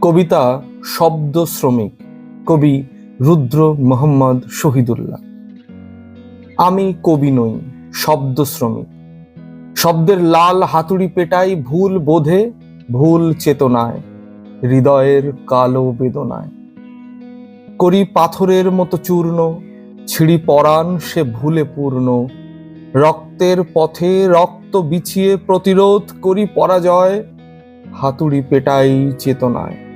কবিতা শব্দ শ্রমিক, কবি রুদ্র মোহাম্মদ শহীদুল্লাহ। আমি কবি নই, শব্দ শ্রমিক। শব্দের লাল হাতুড়ি পেটাই ভুল বোধে, ভুল চেতনায়, হৃদয়ের কালো বেদনায়। করি পাথরের মতো চূর্ণ, ছিঁড়ি পরাণ সে ভুলে পূর্ণ। রক্তের পথে রক্ত বিছিয়ে প্রতিরোধ করি পরাজয়, হাতুড়ি পেটাই চেতনায়।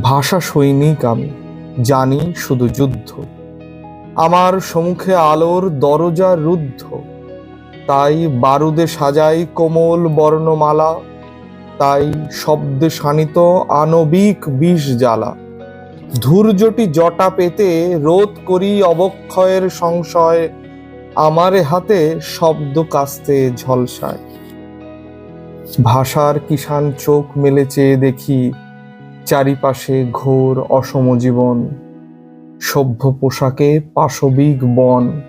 ভাষা সৈনিক আমি, জানি শুধু যুদ্ধ। আমার সম্মুখে আলোর দরজা রুদ্ধ, তাই বারুদে সাজাই কোমল বর্ণমালা, তাই শব্দে শানিত আণবিক বিষ জ্বালা। ধূর্যটি জটা পেতে রোধ করি অবক্ষয়ের সংশয়, আমারে হাতে শব্দ কাস্তে ঝলসায়। ভাষার কিষান চোখ মেলে চেয়ে দেখি চারিপাশে ঘোর অসম জীবন, সভ্য পোশাকে পাশবিক বন।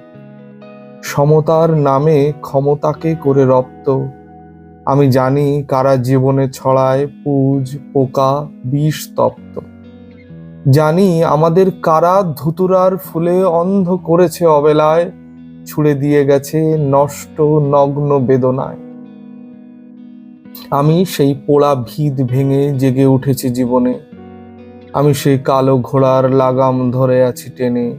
সমতার নামে ক্ষমতাকে করে রপ্ত। আমি জানি কারা জীবনে ছড়ায় পুজ, পোকা, বিষ তপ্ত। জানি আমাদের কারা ধুতুরার ফুলে অন্ধ করেছে অবেলায়, ছুড়ে দিয়ে গেছে নষ্ট, নগ্ন বেদনায়। আমি সেই পোড়া ভিত ভেঙে জেগে উঠেছি জীবনে। আমি সেই কালো ঘোড়ার লাগাম ধরে আছি টেনে।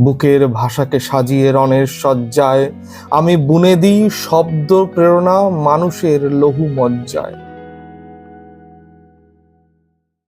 বুকের ভাষাকে সাজিয়ে রণের সজ্জায় আমি বুনে দিই শব্দ প্রেরণা মানুষের লহু মজ্জায়।